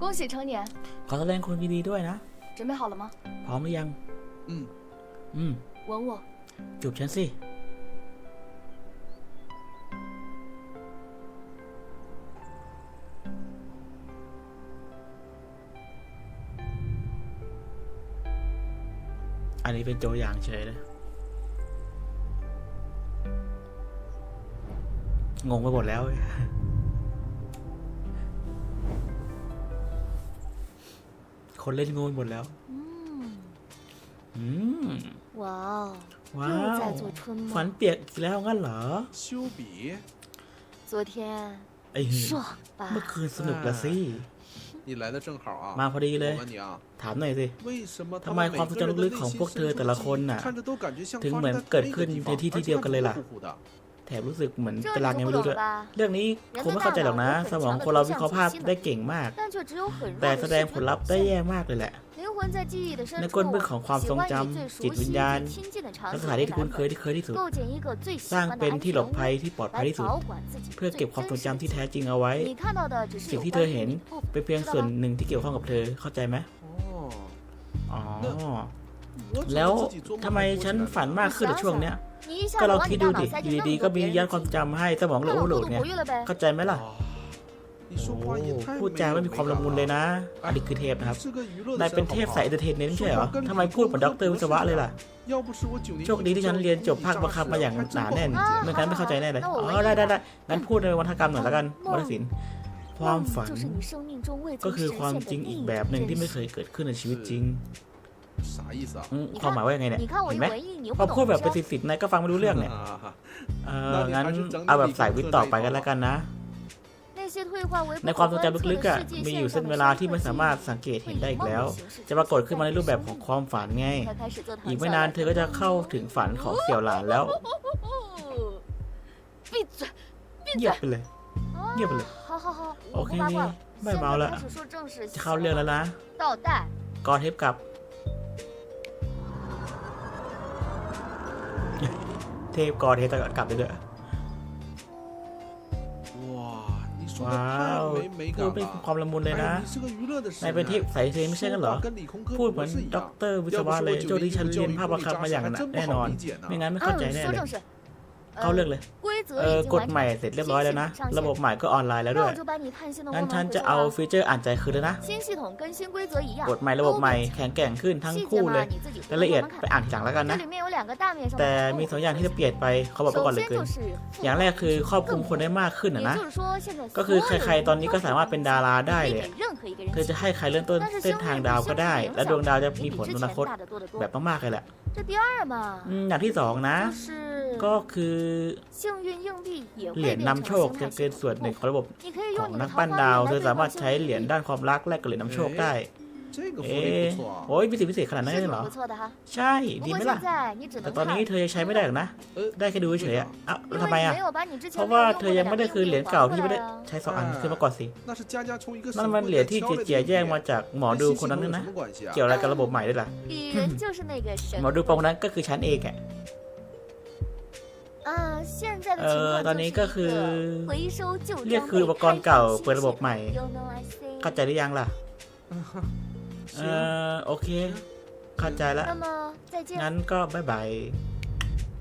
恭喜成年， ขอแสดงความยินดีด้วยนะ 准备好了吗？ พร้อมหรือยัง 嗯， อืม 吻我。 จูบฉันสิ อันนี้เป็นตัวอย่างเฉยเลย งงไปหมดแล้วเว้ย คนเล่นงงไปหมดแล้ว 嗯， อืม 哇哦， ว้า 又 ว 在做春 ฝัน 梦。 เปียกอีกแล้วงั้นเหรอ 修笔，昨天 ไอ้หือ 爽吧？ เมื่อคืนสนุกละสิ 你来的正好啊。 มาพอดีเลย 我问你啊， ถามหน่อยสิ 为什么 ทำไมความทรงจำลึกๆของพวกเธอแต่ละคนน่ะ 看着都感觉像 ถึง 发 เหมื 生 อน 在 เกิด 同一 ขึ้น 个地 ใน 方 ที่ที่เดียวกันเลยล่ะ 而且还糊糊的 แถมรู้สึกเหมือนตารางยังไม่รู้ด้เรื่องนี้คงไม่เข้าใจหรอกนะ สมองคนเราวิเคราะห์ภาพได้เก่งมาก แต่แสดงผลลัพธ์ได้แย่มากเลยแหละในก้นบึ้งของความทรงจำจิตวิญญาณและสถานที่ที่คุณเคยที่เคยที่สุด สร้างเป็นที่หลบภัยที่ปลอดภัยที่สุด เพื่อเก็บความทรงจำที่แท้จริงเอาไว้ สิ่งที่เธอเห็นเป็นเพียงส่วนหนึ่งที่เกี่ยวข้องกับเธอเข้าใจไหมอ๋อ แล้วทำไมฉันฝันมากขึ้นในช่วงเนี้ย ก็เราคิดดูดิอยู่ดีๆก็มียันความจำให้สมองเราโอ้โหลดไงเข้าใจไหมล่ะโอ้พูดจาไม่มีความละมุนเลยนะอันนี้คือเทพนะครับนายเป็นเทพสายเอเตอร์เทนเนต์ใช่หรอทำไมพูดเหมือนด็อกเตอร์วิศวะเลยล่ะโชคดีที่ฉันเรียนจบภาคบังคับมาอย่างหนาแน่นไม่งั้นไม่เข้าใจแน่เลยอ๋อได้ได้ได้งั้นพูดในวรรณกรรมหน่อยละกันวรรณศิลป์ความฝันก็คือความจริงอีกแบบหนึ่งที่ไม่เคยเกิดขึ้นในชีวิตจริง 啥意思啊？ อืมความหมายว่ายังไงเนี่ย 你看我 เห็ 一 นไหม 文艺，你又 พอ 不 พูด 懂 แบบ 是 เป็นสิทธิ์ๆนายก็ฟังไม่รู้เรื่องเนี่ย 啊 เอองั้นเอาแบบสายวิทย์ต่อไปกันแล้วกันนะ 那些退化为 ใน 不 ความ 可 ทรง 观 จำ 测 ลึ 的 กๆอ่ะ 世界 มีอยู่ 线 เส้น 上 เว 的 ลา 深 ที่ 刻 ไม่ 记 สามารถ 忆 สังเกต 会 เห็นได้ 以 อีก 梦 แล้ว 的形式 จะปรากฏ 出 ขึ้นมาใน 现 รูปแบบ 在 ของ 生 ความฝันไง 才开始做 อีก 躺 ไม่ 下 นาน 来 เธอก็จะเข้าถึงฝันของเสี่ยวหลานแล้ว 闭嘴！ เงียบไปเลย เงียบไปเลย 好好好，โอ 我 เค 不八卦了。 ไม่ 现 เมา 在 ละ 开始说正事 จะเข้าเรื่องแล้วนะ 倒带。 กอเทปกลับ เทพกรเทฮตกลับไปด้อะว้าวพูดเป็นความละมุนเลยนะนายเป็นเทพใสเทไม่ใช่กันเหรอ พูดเหมือนด็อกเตอร์วิศวะเลยโจที่ฉันเรียนภาพบังคับมาอย่างนั้นแน่นอน ไม่งั้นไม่เข้าใจแน่เลย เข้าเรื่องเลยเออกฎใหม่เสร็จเรียบร้อยแล้วนะ ระบบใหม่ก็ออนไลน์แล้วด้วยงั้นฉันจะเอาฟีเจอร์อ่านใจคืนแล้วนะกฎใหม่ระบบใหม่แข็งแกร่งขึ้นทั้งคู่เลยรายละเอียดไปอ่านจังแล้วกันนะแต่มีสองอย่างที่จะเปลี่ยนไปเขาบอกไปก่อนเลยคืออย่างแรกคือครอบคลุมคนได้มากขึ้นนะก็คือใครๆตอนนี้ก็สามารถเป็นดาราได้เลยเธอจะให้ใครเริ่มต้นเส้นทางดาวก็ได้ และดวงดาวจะมีผลในอนาคตแบบมากๆเลยแหละ 这第二嘛， อืมอย่างที่สองนะ 就是 ก็คือ 幸运硬币也 เหรี 会 ยญ 变 นำ 成 โชค 形 จะ 态 เป็น 系 ส่วนหนึ่ง 统 ของระบบ 你可以 ข 用 อง 你的 นัก 桃 ปั้น 花 ดาว 运 เธ 来 อ 兑 สามารถ 换幸 ใช้ 运 เหรียญ 币 ด้านความรักแลกกับเหรียญนำโชคได้ 这个福 เ 哎，โอ้ยพิเศษพิเศษขนาดนั้นเลยเหรอ ใช่ ดีไหมล่ะ แต่ตอนนี้เธอยังใช้ไม่ได้หรอกนะ ได้แค่ดูเฉยอะอ้าวทำไมอะ เพราะว่าเธอยังไม่ได้คืนเหรียญเก่าที่ไม่ได้ใช้สองอันคืนมาก่อนสิ นั่นมันเหรียญที่เจียแย่งมาจากหมอดูคนนั้นนึงนะเกี่ยวอะไรกับระบบใหม่ด้วยล่ะ หมอดูปองนั้นก็คือชั้นเองแะเออตอนนี้ก็คือเรียกคืออุปกรณ์เก่าเปิดระบบใหม่เข้าใจหรือยังล่ะ เออโอเค เข้าใจแล้ว 那么再见 งั้，นก็บายบาย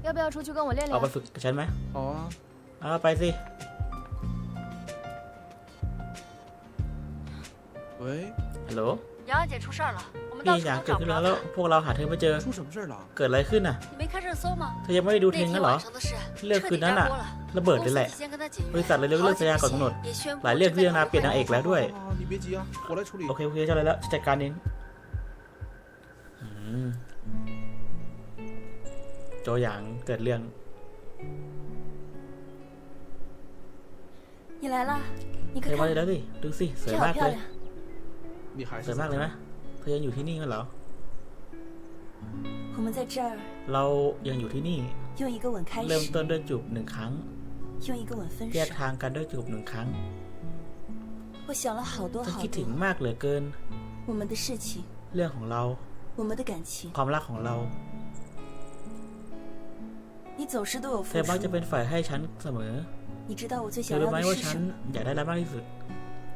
要不要出去跟我练 ออกไป 练？ ฝึกกับฉันไหม 好啊， เอาไปสิ 喂， ฮัลโหล 洋洋姐出事儿了，我们到 พี่ 处 อยาก 都 เกิด 找不 ขึ้น 着 แล้วแล้ว 她。 พวกเราหาเธอไม่เจอ 出什么事儿了？ เกิดอะไรขึ้นอ่ะ 你没看热搜吗？ เธอยังไม่ได้ดูเทร 那 นด์งั้ 天 นเหรอ 晚上的事 เรื่อง 彻 คืน 底 นั้น 炸 อ่ะ 锅了。 ระเบิด 公 เลย 司 แหละ 提前跟他解约， บริษัทเลยเลิกเลิกสัญญาก่อนกำหนด 也宣布 หลายเรื่องที่ยังนาเปลี่ยนนางเอกแล้วด้วย 啊，你别急啊，我来处理 โอ。เคโอเคเจ้าเลยแล้วจัดการเองอืม โจอย่างเกิดเรื่อง 你来了，你 เธ 快 อมา 看 เลย，แล้วดิดูสิสวย 这好 มาก 漂 เลย 亮。你还 ส 是 วยมากเลยนะเธอยังอยู่ที่นี่กันเหรอ 我们在这儿 เรายังอยู่ที่นี่ 用一个吻开 เริ่ม 始， ต้นด้วยจูบหนึ่งครั้ง 用一个吻分 แย 手 ก。ทางกันด้วยจูบหนึ่งครั้ง 我想了好多 ฉัน 好 คิดถึง 多， มากเหลือเกิน 我们的事情， เรื่องของเรา 我们的感情， ความรักของเรา 你总是都有 เธ 付 อมักจะ 出。 เป็นฝ่ายให้ฉันเสมอ 你知道我最 เธ 想 อ 要 รู้ไหม 的 ว่า 是 ฉั 什 น 么？ อยากได้อะไรมากที่สุด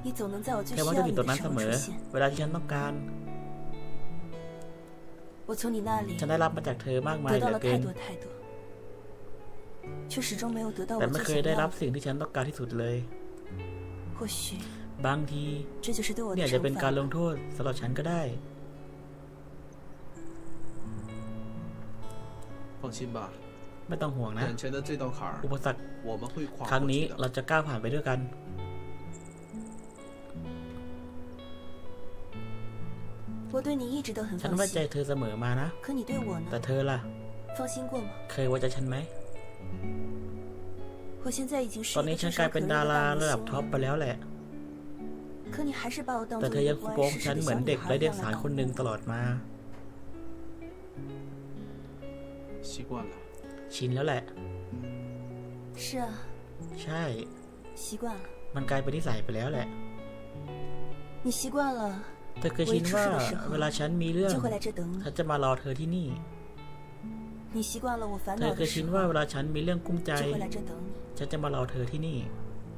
你总能在我最 เธอ 需 มัก 要 จะอยู่ 你 ตรง 的 นั้น 时 เส 候 มอ 出现。 เวลาที่ฉันต้องการ 我从你那里 ฉันได้รับมาจากเธอมากมาย 得 เห 到 ลือ 了 เกิ 太 น 多太多，却始终没有得到 แต่ 我 ไม่ 最 เคย 想 ได้ 要 รับ 的。 สิ่งที่ฉันต้องการที่สุดเลย 或许 บางที 这就是对我 เนี่ 的 ยจะเป็น 惩 การล 罚。 งโทษสำหรับฉันก็ได้ ไม่ต้องห่วงนะอุปสรรคครั้งนี้เราจะก้าวผ่านไปด้วยกันฉันไว้ใจเธอเสมอมานะ แต่เธอล่ะ เคยไว้ใจฉันไหม ตอนนี้ฉันกลายเป็นดาราระดับท็อปไปแล้วแหละ แต่เธอยังโกงฉันเหมือนเด็กไร้เดียงสาคนหนึ่งตลอดมา 习惯了， ชินแล้วแหละ 是啊， ใช่ 习惯了。 มันกลายเป็นนิสัยไปแล้วแหละ 你习惯了 เธอเคยชินว่าเวลาฉันมีเรื่อง 就会来这等你， ฉันจะมารอเธอที่นี่ 你习惯了我烦 เธอ 恼 เค 的 ยชิน 时 ว่า 候 เวลาฉันมีเรื่องกุ้มใจ 就会来这等你， ฉันจะมารอเธอที่นี่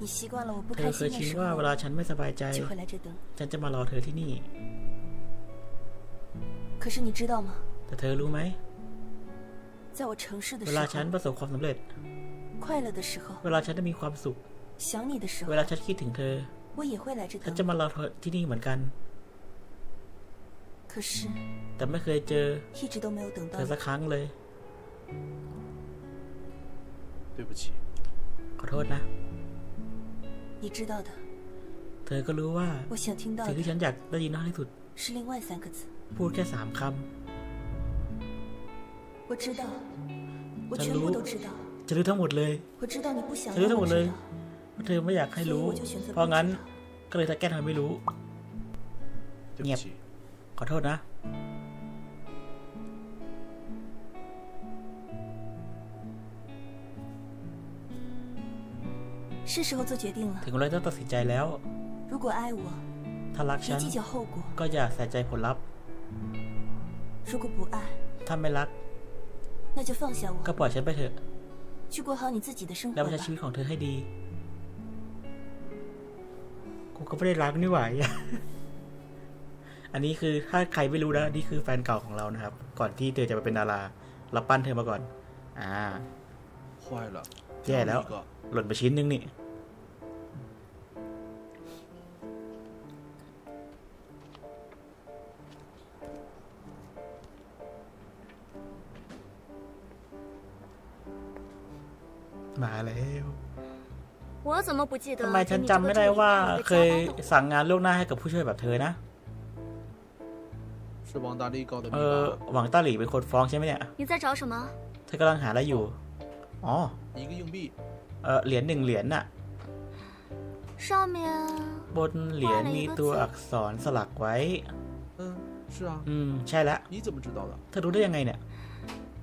你习惯了我不 เธ 开 อเคย 心的 ชิน 时 ว่าเว 候 ลาฉันไม่สบายใจ 就会来这等你。 ฉันจะมารอเธอที่นี่ 可是你知道吗？ แต่เธอรู้ไหม 在我成事的 เว 时 ลา 候， ฉันประสบความสำเร็จ 快乐的时候， เวลาฉันได้มีความสุข 想你的时候 เว，ลาฉันคิดถึงเธอ 我也会来这 ฉัน 等 จะ 你。 มารอเธอที่นี่เหมือนกัน 可是， แต่ไม่เคยเจอ 一直都没有等 เธ 到 อสั 你。 กครั้งเลย 对不起， ขอโทษนะ 你知道的， เธอก็รู้ว่า 我想听到 สิ่งที่ฉั 的 นอยากได้ยินมากที่สุด 是另外三个字。 พูดแค่สามค 我知道，我真全部รู้ 都知道。 ำจะรู้ทั้งหมดเลย 我知道你不想 ฉันรู้ 让 ทั้งหม 我 ดเลย 知道， ว่าเธอไม่อยากให้ 所以 รู้ 我就选择 เพราะ 不 งั้น 知道。 ก็เลยถ้าแก้ทำไม่รู้ 对不 Nhẹp. 起， ขอโทษนะ 是时候做决定了。 ถึงเวลาต้องตัดสินใจแล้ว 如果爱我， ถ้ารัก 别 ฉัน 计较后果； ก็อย่าใส่ใจผลลัพธ์ 如果不爱， ถ้าไม่รัก 那就放下 ก็ 我， ปล่อยฉันไปเถอะ 去过好你自己的生 แล้ว 活 ไป 吧 ใช้ชี。วิตของเธอให้ดี กูก็ไม่ได้รักนี่หว่า อันนี้คือถ้าใครไม่รู้นะนี่คือแฟนเก่าของเรานะครับ ก่อนที่เธอจะมาเป็นดาราเราปั้นเธอมาก่อน อ่า 坏了，耶了掉了一个， หล่นไปชิ้นนึงนี่ ทำไมฉัน 给你 จำ 这个 ไม่ 助 ได้ 理 ว่า 派我的 เค 加 ย 班的 สั่งงานล่วงหน้าให้กับผู้ช่วยแบบเธอนะ 是王大力告的 เอ 密 อ 吧？ หวังต้าหลี่เป็นคนฟ้องใช่ไหมเนี่ย 你在找什么？ เธอกำลังหาอะไรอยู่ อ๋อ 一个硬币， เออเหรียญหนึ่งเหรียญน่ะ 上面 บนเหรียญมีตัวอักษรสลักไว้ 嗯，是啊， อืม ใช่แล้ว 你怎么知道的？ เธอรู้ได้ยังไงเนี่ย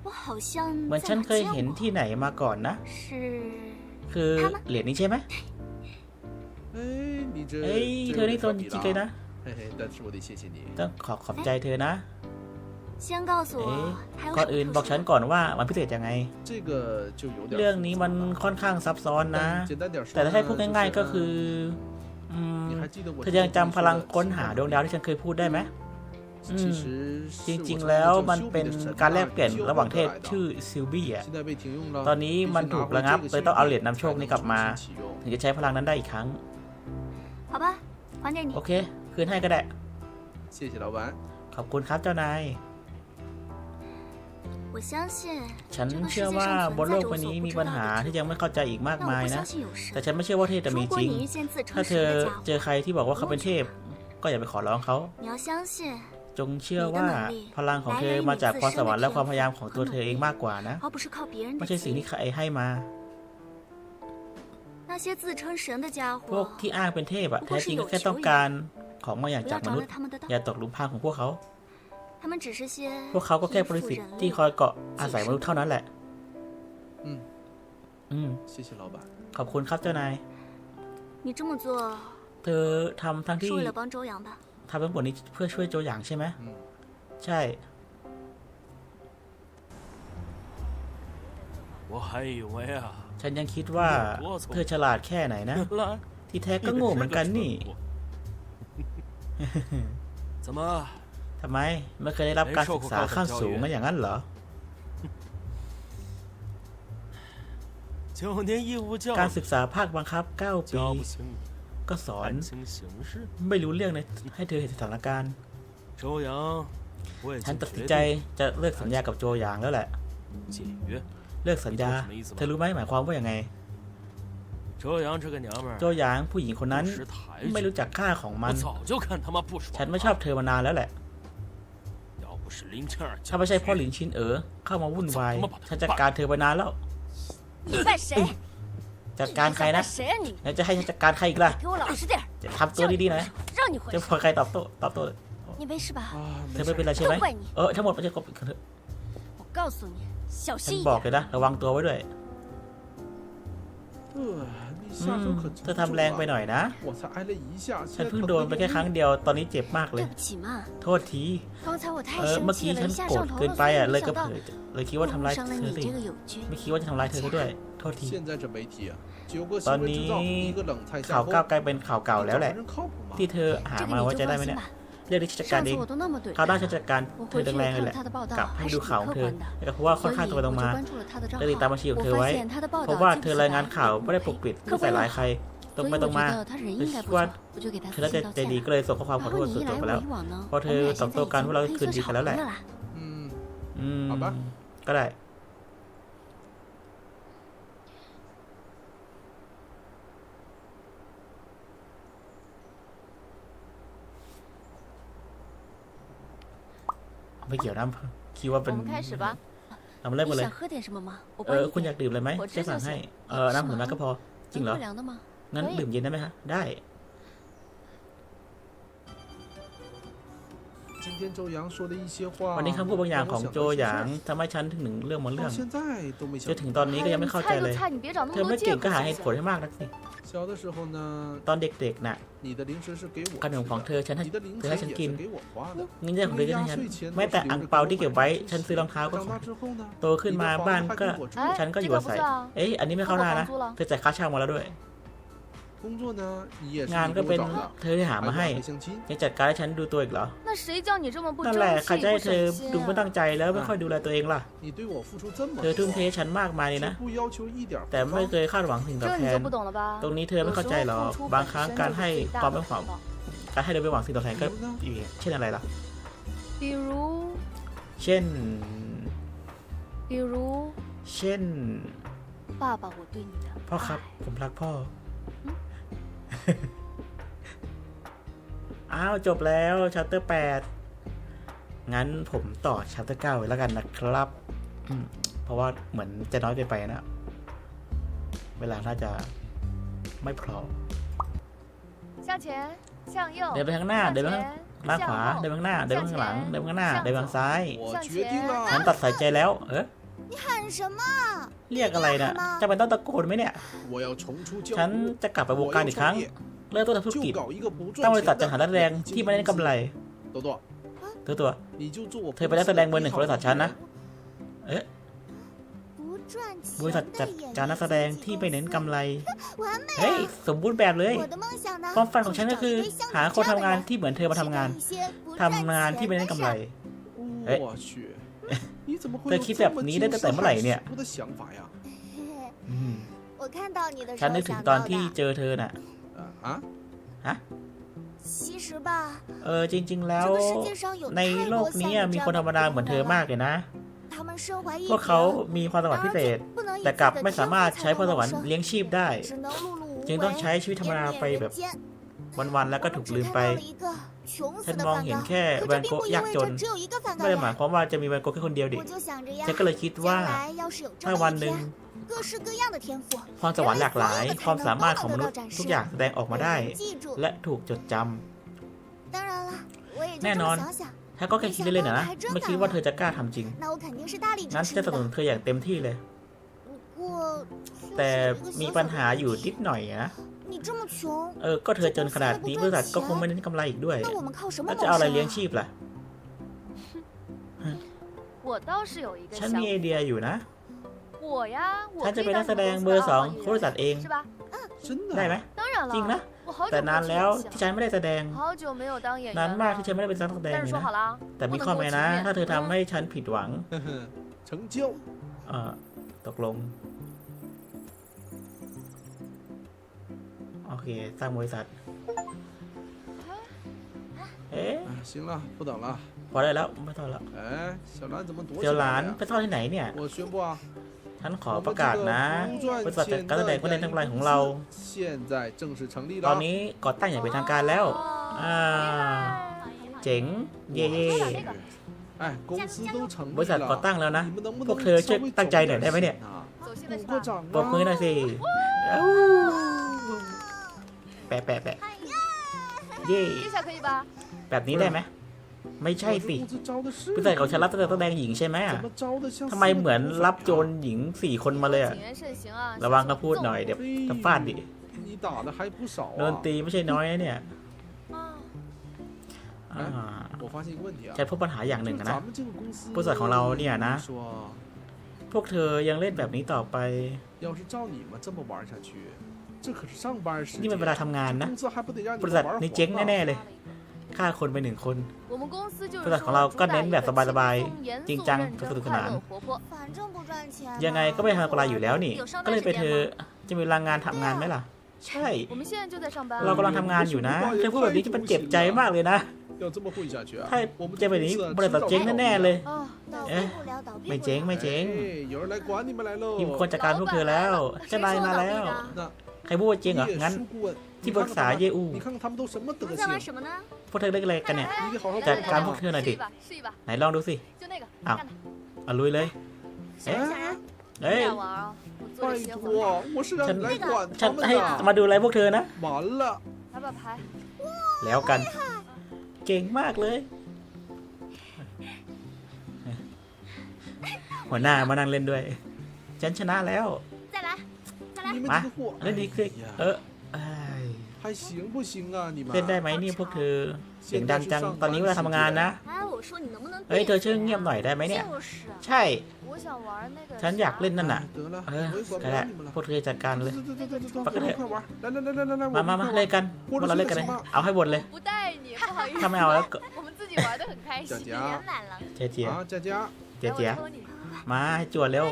我好像 เหมือน 在 ฉัน 哪 เคย 见 เห็น 过 ที่ไหนมาก่อนนะ 是 คือเหรียญนี้ใช่ไหม 哎，你这 เอ้ย 这 เธอ 有 นี่ 点 โดน 调 จ 皮 ริงๆเลย 了 นะ 啊，嘿嘿，但是我得谢谢你。 ต้องขอขอบใจเธอนะ 先告诉 เอ๊ะ 我还有 ก่อน 什 อื่น 么 บอก 特 ฉัน 殊？ ก่อนว่ามันพิเศษยังไง 这个就有点 เรื่องนี้มัน 复杂了 ค่อนข้างซับซ้อนนะ 但简单点说 แต่ถ้าให้พูด 呢 ง่าย 就 ๆก็คือ อืม 你还记得我 เธอยังจำพลังค้นหาดวงดาวที่ฉันเคยพูดได้ไหม อืม 其实 จ 是我 ริง 从 ๆ แล้ว 一个叫 มัน 修比 เป็น 的神 การแล 那 กเปลี่ยน 修 ระหว่าง 获 เท 得 พ 来的 ชื่อซิลบี้อ่ะ 现在被停用了 ตอนนี้มันถูกระงับเลยต้องเอาเหรียญนำโชคนี้กลับมา 重新启用 ถึงจะใช้พลังนั้นได้อีกครั้ง 好吧，还给你 โอ。เค คืนให้ก็ได้ 谢谢老板。 ขอบคุณครับเจ้านาย 我相信 ฉัน 这个世 เชื่อ 界 ว่า 上 บน 存 โล 在 ก 着 ใบ 我所 นี้ 不 มี 知 ปัญ 道 หา 的 ที่ 事 ยังไม่เข้าใจอีกมาก 但我 มาย 不 นะ 相信有神 แต่。ฉันไม่เชื่อว่าเทพจะมี 如 จ 果 ริง 你遇见自称 ถ้า 神 เธอ 的家 เจอ 伙， ใครที่บอกว่าเขาเป็นเทพ ก็อย่าไปขอร้องเขา 你要相信， จงเชื่อว่าพลังของเธอมาจากพรสวรรค์และความพยายามของตัวเธอเองมากกว่านะ 而不是靠别人 ไม่ 的 ใช่สิ่ง 给 ที่ 予。 ใครให้มา 那些自称神的家 พวก 伙， ที่อ้างเป็นเทพอะแท้จริงก็แค่ต้องการของบางอย่าง 不 จา 要 กม 着 นุษ 了 ย์ 他们的道 อย่า。ตกหลุมพรางของพวกเขา 他们只是些 พวกเขาก็แค่ 依 บริ 附 สิทธิ์ 人 ที่ 类 คอยเกาะอาศัยมนุษย์เท่านั้นแหละ 嗯， อืม 谢谢老板。 ขอบคุณครับเจ้านาย 你这么做 เธอทำทั้ง 是 ที่ 为了帮周阳吧？ ทำทั้งหมดนี้เพื่อช่วยโจหยางใช่ไหม 嗯， ใช่ ฉันยังคิดว่าเธอฉลาดแค่ไหนนะ ที่แท้ก็โง่เหมือนกันนี่ทำไมไม่เคยได้รับการศึกษาขั้นสูงมาอย่างนั้นเหรอการศึกษาภาคบังคับ 9 ปี ก็สอน ไม่รู้เรื่องในให้เธอเห็นสถานการณ์ฉันตัดสินใจจะเลิกสัญญากับโจหยางแล้วแหละ เลิกสัญญา เธอรู้ไหมหมายความว่าอย่างไง โจหยางผู้หญิงคนนั้น ไม่รู้จักค่าของมัน ฉันไม่ชอบเธอมานานแล้วแหละถ้าไม่ใช่พ่อหลินชินเอ๋อเข้ามาวุ่นวาย ฉันจัดการเธอไปนานแล้ว จัดการใครนะ แล้วจะให้ฉันจัดการใครอีกล่ะ จะทำตัวดีๆนะจะพอใครตอบโต้ตอบโต้เธอไม่เป็นไรใช่ไหมเออทั้งหมดไปเจอกันเธอ ฉันบอกเลยนะ ระวังตัวไว้ด้วยอืมเธอทำแรงไปหน่อยนะ ฉันเพิ่งโดนไปแค่ครั้งเดียวตอนนี้เจ็บมากเลย โทษที เออเมื่อกี้ฉันโกรธเกินไปอะเลยก็เผลอเลยคิดว่าทำร้ายเธอสิไม่คิดว่าจะทำร้ายเธอด้วย โทษที ตอนนี้ข่าวก้าวกลายเป็นข่าวเก่าแล้วแหละ ที่เธอหามาว่าจะได้ไหมเนี่ย เรียกได้จัดการเองเขาได้านจัดการเธอแรงๆเลยแหละกับให้ดูข่าวของเธอนะครับเพราะว่าค่อนข้างตรงไปตรงมาเติดตามบัญชีของเธอไว้ เพราะว่าเธอรายงานข่าวไม่ได้ปกปิดไม่ใส่ร้ายใครตรงไปตรงมาคิดว่าเธอน่จะใจดีก็เลยส่งข้อความขอโทษส่วนตัวไปแล้วพอเธอตอบโต้กันพวกเราคืนดีกันแล้วแหละอืมก็ได้ ไม่เกี่ยวนะคิดว่าเป็นเราเริ่มกันเลยเออคุณอยากดื่มอะไรไหมจะสั่งให้เออน้ำหุ่ไน้ำก็พอ จริงเหรองั้นดื่มเย็นได้ไหมฮะได้วันนี้คำพูดบางอย่างของโจหยางทำให้ฉันถึงหนึ่งเรื่องมันเรื่องจะถึงตอนนี้ก็ยังไม่เข้าใจเลย เธอไม่เก่งก็หาเหตุผลให้มากนักสิตอนเด็กๆน่ะ ขนมของเธอฉันให้เธอให้ฉันกินเงินเดือนของเธอก็ให้ฉันไม่แต่อังเปาที่เก็บไว้ ฉันซื้อรองเท้าก็ของโตขึ้นมาบ้านก็ฉันก็อยู่อาศัยเอ๊ยอันนี้ไม่เข้าหน้านะเธอจ่ายค่าเช่ามาแล้วด้วย 工作呢，你也是 งาน 你 ก็ 给 เป็ 我 น 找的， เธอที่หามาให้ 还相亲。 ยังจัดการให้ฉันดูตัวอีกเหรอ 那谁叫你这么不 นั่น 争 แหละ 气 ใครจะให้เธอ 不省 ดูไม่ 心 ตั้ 啊？ งใจแล้วไม่ค่อยดูแลตัวเองล่ะ 你对我付出这么 เธอทุ่มเท 多， ให้ฉันมากมายเลยนะ 却不要求一点 แต่ 回 ไม่ 报 เคยคาดหวังสิ่งตอบ 这 แท 你 น 就不懂了吧？ ตรงนี้เธอไม่เข้าใจหรอก บางครั้งการให้ความไม่หวังการให้โดยไม่หวังสิ่งตอบแทนก็อีกเช่นอะไรล่ะ 比如， เช่น 比如， เช่น 爸爸，我对你的 พ่อครับ 爱 ผมรักพ่อ อ้าว จบแล้วชัตเตอร์แปดงั้นผมต่อชัตเตอร์เก้าไว้แล้วกันนะครับ เพราะว่าเหมือนจะน้อยเกิไปนะ เวลาน่าจะไม่พร้อมเดินไปข้างหน้า เดินไปข้างล้าขวา เดินไปข้างหน้า เดินไปข้างหลัง เดินไปข้างหน้า เดินไปข้างซ้าย ฉันตัดสายใจแล้ว เออ ะ 喊什么？ เรียกอะไรนะจะเป็นต้องตะโกนไหมเนี่ย 我要重出江 ฉัน 湖， จะกลับไปวง 我 การ 要 อีกครั้ง 创业， เริ่มต้นทำธุรกิจ 就搞一个不 ตั้ง 赚 บริษัท 钱 จัดหานักแสดง 的 ที่ไม่ได้กำไร 多多， ตัวตัว 你就做我 เธอเป็นนักแสดงเบอร์หนึ่งของบริษัทฉันนะ เอ๊ะ 不赚钱 บริษัทจัดการนักแสดงที่ไม่เน้นกำไร 完美 เฮ้ย สมบูรณ์แบบเลย 我的梦想呢 ความฝันของฉันก็คือ หาคนทำงานที่เหมือนเธอมาทำงาน ทำงานที่ไม่เน้นกำไร 哎我去，你怎么会 เธอคิดแบบนี้ได้ตั้งแต่เมื่อไหร่เนี่ยฉันนึกถึงตอนที่เจอเธอน่ะฮะเออจริง ๆ แล้ว ในโลกนี้มีคนธรรมดาเหมือนเธอมากเลยนะ พวกเขามีพรสวรรค์พิเศษ แต่กลับไม่สามารถใช้พรสวรรค์เลี้ยงชีพได้ จึงต้องใช้ชีวิตธรรมดาไปแบบวันๆแล้วก็ถูกลืมไป ฉันมองเห็นแค่แวนโกะยากจนไม่ได้หมายความว่าจะมีแวนโกะแค่คนเดียวดิฉันก็เลยคิดว่าถ้าวันหนึ่งความสวรรค์หลากหลาย ความสามารถของมนุษย์ทุกอย่างแสดงออกมาได้ และถูกจดจำแน่นอนถ้าก็แค่คิดเล่นๆนะไม่คิดว่าเธอจะกล้าทำจริงนั้นจะสนับสนุนเธออย่างเต็มที่เลย แต่มีปัญหาอยู่นิดหน่อยนะ เออ ก็เธอจนขนาดนี้บริษัทก็คงไม่ได้นกำไรอีกด้วย แล้วจะเอาอะไรเลี้ยงชีพล่ะ ฉันมีไอเดียอยู่นะ ฉันจะเป็นนักแสดงเบอร์สองบริษัทเอง ได้ไหม จริงนะ แต่นานแล้วที่ฉันไม่ได้แสดง นานมากที่ฉันไม่ได้เป็นนักแสดงเลยนะแต่มีข้อแม้นะ ถ้าเธอทำให้ฉันผิดหวัง ฉันเจียวตกลง โอเค สร้างบริษัท เอ๊ะ 哎，行了，不等了。 พอได้แล้ว ไม่ต้องแล้ว 哎，小兰怎么躲 เดี๋ยว 起 ห 来 ลาน 了 ไปซ่อนที่ไหนเนี่ย 我宣布啊， ฉันขอ 我 ประ 们 กาศ 这 นะ 个不 บริ 赚 ษัทจัด 钱 การแสดง 的 เพื่อเล่น 演 ทั้ง 艺 รายของ 公 เรา 司现在正式成立 ตอน 了。 นี้ก่อตั้งอย่างเป็นทางการแล้ว อ่า เจ๋ง เย่เย่ 哎，公司都成 บริ 立 ษัทก่อตั้ง 了， แล้วนะ 你们能不 พวก 能 เธอช่วย 稍微 ตั้งใจ 走 หน่อย 点 ได้ไหมเนี่ย 心啊走现在是鼓个 吧？掌 ปรบมือหน่อย 啊！ สิเอ้า แปะแปะแปะเย่ 这下可以吧？ แบบนี้ได้ไหม ไม่ใช่ 我 สิ 这公司招的是 บริษัทของฉันรับแต่แสดงหญิงใช่ไหมอะ 怎么招的像 ทำไมเหมือนรับโจร 四 หญิงสี่คนมาเลยอะ 谨言慎行啊！ ระวัง 小 คำพูดหน่อย 心 เดี๋ยว 个小 จะฟาดดิ 子你打的还不少 โดน 啊！ ตีไม่ใช่น้อยนะเนี่ย 啊！ อ่า 我发现一个问题啊， ฉันพบปัญหาอย่างห 就 นึ่ง 是 อะนะ 咱们这个公司， บริษัทของเราเนี่ยนะ 说 พวกเธอยังเล่นแบบนี้ต่อไป 要是照你们这么玩下去，这可是上班时 นี่มันเวลาทำงานนะ บริษัทนี้เจ๊งแน่ ๆ เลยฆ่าคนไปหนึ่งคน บริษัทของเราก็เน้นแบบสบายๆ จริงจังกระสุกสนาน ยังไงก็ไปหาปลาอยู่แล้วนี่ ก็เลยไปเธอจะมีเวลางานทำงานไหมล่ะ ใช่ เรากำลังทำงานอยู่นะเธอพูดแบบนี้จะเป็นเจ็บใจมากเลยนะถ้าจะแบบนี้บริษัทเจ๊งแน่ๆเลย เอ๊ะไม่เจ๊งไม่เจ๊งมีคนจัดการพวกเธอแล้วเจ้านายมาแล้ว ครพูดว่าจริงเหรอ งั้น ที่ปรึกษาเยอูพวกเธอเล่นอะไรกันเนี่ยจัดการพวกเธอหน่อยดิ ไหนลองดูสิ อ้าวอลุยเลย เอ๊ะเฮ้ยฉันฉันให้มาดูอะไรพวกเธอนะ แล้วกัน เก่งมากเลย หัวหน้ามานั่งเล่นด้วย ฉันชนะแล้ว 你们มา 几个货， เล่นดีสิ 哎呀 เออเอ้ย 还行不行啊？你们 เล่นได้ไหมนี่พวกเธอ เสียงดังจัง ตอนนี้เวลาทำงานนะ 哎，我说你能不能 เฮ้ย 闭 เธอช่วยเงียบหน่อยได้ไหมเนี่ย 就是啊。 ใช่ 我想玩那个。 ฉันอยากเล่นนั่นน่ะ 哎得了， เออ 我也管不 ก็ได้ 了你们了 พ。วกเธอจัดการเลย 走走走走走，快点快玩！来来来来来来， มามามาเล่นกัน 我 มาเราเล่นกันเลย เอาให้หมดเลย 不带你，不好意思。 ถ้าไม่เอาแล้วก็ 我们自己玩的很开佳心。圆佳，满了。เจ๊เจีย 啊，佳佳， เจ๊ 来， เจีย 我抽你， มาให้จวดเร็ว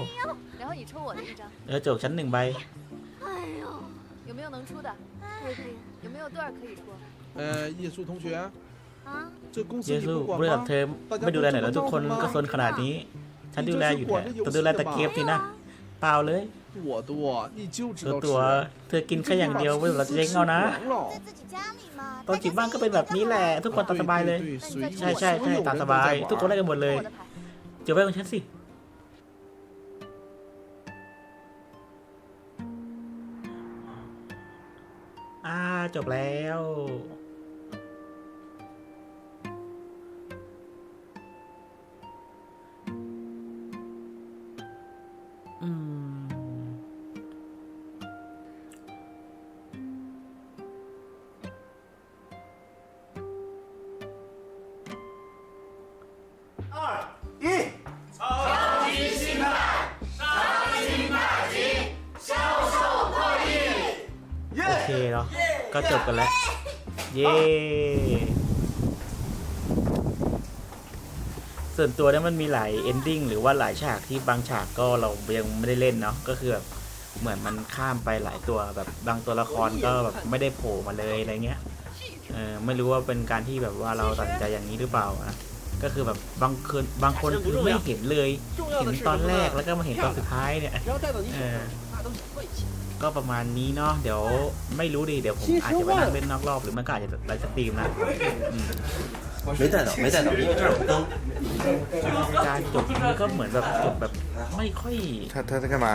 然后你抽我的一张， เออจบชั้นหนึ่งใบ 哎呦，有 没有能出的？可以可以有没有段儿可以出？呃，叶树同学，啊！这公司 เย 你 ซู 不 บริ 管 ษัท 吗 เธ？อไม่ดูแลหน่อยแล้วทุกคนก็ซนขนาดนี้ ฉันดูแลอยู่เนี่ยต้องดูแลตะเกียบสินะ เปล่าเลย 多多，你就知 ตัว 道 ตัว 吃。 เธอกินแค่อย่างเดียวบริษัทเราจะเจ๊งเอานะ 黄了在自己家里嘛。 ตอนจีบบ้านก็เป็นแบบนี้แหละ ทุกคนตามสบายเลย 对对对随意 ใช่ใช่ 所 ใช่ 有 ตาม 人 ส 都 บาย 在 ทุกคน 玩 ได้กันหมดเลย 我的牌。 เจอไว้ของฉันสิ จบแล้ว ก็จบกันแล้ว เย้ส่วนตัวเนี่ยมันมีหลายเอนดิ้งหรือว่าหลายฉากที่บางฉากก็เรายังไม่ได้เล่นเนาะก็คือแบบเหมือนมันข้ามไปหลายตัวแบบบางตัวละครก็แบบไม่ได้โผล่มาเลยอะไรเงี้ยเออไม่รู้ว่าเป็นการที่แบบว่าเราตัดใจอย่างนี้หรือเปล่านะก็คือแบบบางคนบางคนไม่เห็นเลยเห็นตอนแรกแล้วก็มาเห็นตอนสุดท้ายเนี่ยเออ ก็ประมาณนี้เนาะเดี๋ยวไม่รู้ดิเดี๋ยวผมอาจจะไปนั่งเล่นนอกรอบหรือมันก็อาจจะไลฟ์สตรีมนะอืม 没带到，没带到，因为这儿有灯。 การจบนี้ก็เหมือนแบบจบแบบไม่ค่อย 他他在干嘛？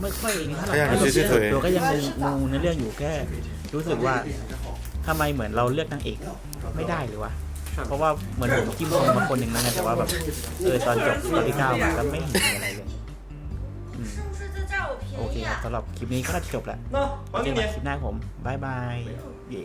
ไม่ค่อยเท่าไหร่ พยายามจะ ส่ เฉยๆ ตัวก็ยังงงในเรื่องอยู่แค่ รู้สึกว่าทำไมเหมือนเราเลือกนางเอกไม่ได้หรือวะเพราะว่าเหมือนผมจิ้มคนมาคนหนึ่งนะไงแต่ว่าแบบเออตอนจบตอนที่เก้ามันก็ไม่เห็นมีอะไรเลยอืม โอเคครับสำหรับคลิปนี้ก็น่าจะจบแล้ว那เจอกันใหม่คลิปหน้าผมบายบายเย้